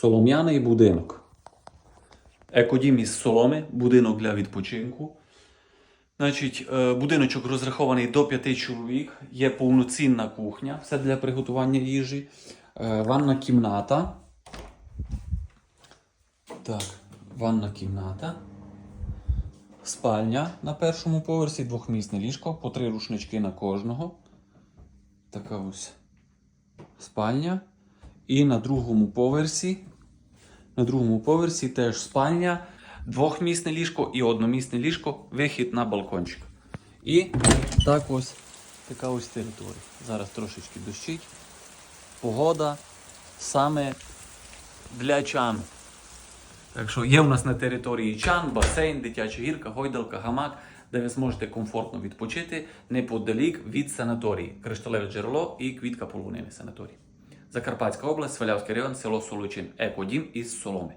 Солом'яний будинок. Екодім із соломи, будинок для відпочинку. Значить, е, будиночок розрахований до 5 чоловік. Є повноцінна кухня, все для приготування їжі. Е, Ванна кімната. Так, ванна кімната. Спальня на першому поверсі, двохмісне ліжко, по три рушнички на кожного. Така ось спальня. І на другому поверсі. На другому поверсі теж спальня, двохмісне ліжко і одномісне ліжко, вихід на балкончик. І так ось така ось територія. Зараз трошечки дощить. Погода саме для чан. Так що є у нас на території чан, басейн, дитяча гірка, гойдалка, гамак, де ви зможете комфортно відпочити неподалік від санаторії, кришталеве джерело і квітка полонини санаторії. Закарпатська область, Свалявський район, село Солочин, екодім із соломи.